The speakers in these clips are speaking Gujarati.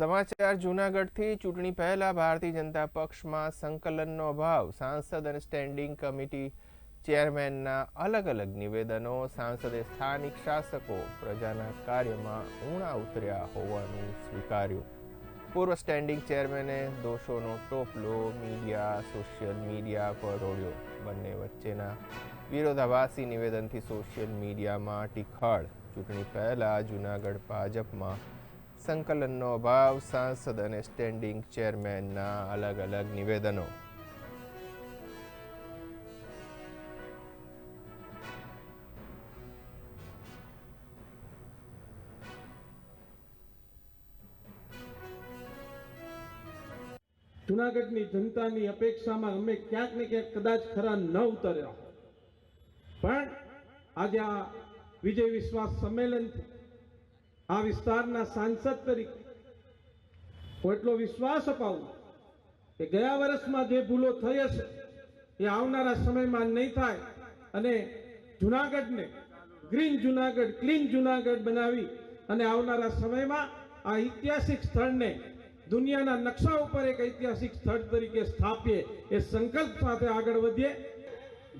સમાચાર, જૂનાગઢથી ચૂંટણી પહેલા ભારતીય જનતા પક્ષમાં સંકલનનો અભાવ. સાંસદ અને સ્ટેન્ડિંગ કમિટી ચેરમેનના અલગ અલગ નિવેદનો. સાંસદે સ્થાનિક શાસકો પ્રજાના કાર્યમાં ઊણા ઉતર્યા હોવાનું સ્વીકાર્યું. પૂર્વ સ્ટેન્ડિંગ ચેરમેને દોષોનો ટોપલો મીડિયા, સોશિયલ મીડિયા પર ઓળ્યો બંને વચ્ચેના વિરોધાભાસી નિવેદનથી સોશિયલ મીડિયામાં ટીખળ. ચૂંટણી પહેલા જૂનાગઢ ભાજપમાં સંકલનનો અભાવ, સાંસદ અને સ્ટેન્ડિંગ ચેરમેનના અલગ અલગ નિવેદનો. જુનાગઢની જનતાની અપેક્ષામાં અમે ક્યાંક ને ક્યાંક કદાચ ખરા ન ઉતર્યા. પણ આજે આ વિજય વિશ્વાસ સંમેલનથી આ વિસ્તારના સાંસદ તરીકે હું એટલો વિશ્વાસ અપાવું કે ગયા વર્ષમાં જે ભૂલો થઈ હશે, એ આવનારા સમયમાં નહીં થાય અને જુનાગઢને ગ્રીન જુનાગઢ, ક્લીન જુનાગઢ બનાવી અને આવનારા સમયમાં આ ઐતિહાસિક સ્થળને દુનિયાના નકશા ઉપર એક ઐતિહાસિક સ્થળ તરીકે સ્થાપીએ, એ સંકલ્પ સાથે આગળ વધીએ.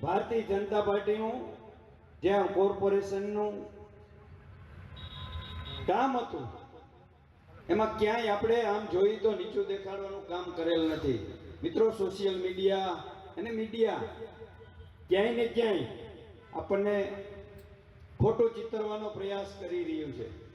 ભારતીય જનતા પાર્ટીનું, જ્યાં કોર્પોરેશનનું કામ હતું. એમાં ક્યાંય આપણે આમ જોઈએ તો નીચું દેખાડવાનું કામ કરેલ નથી. મિત્રો સોશિયલ મીડિયા અને મીડિયા ક્યાંય ને ક્યાંય આપણને ખોટો ચિતરવાનો પ્રયાસ કરી રહ્યું છે.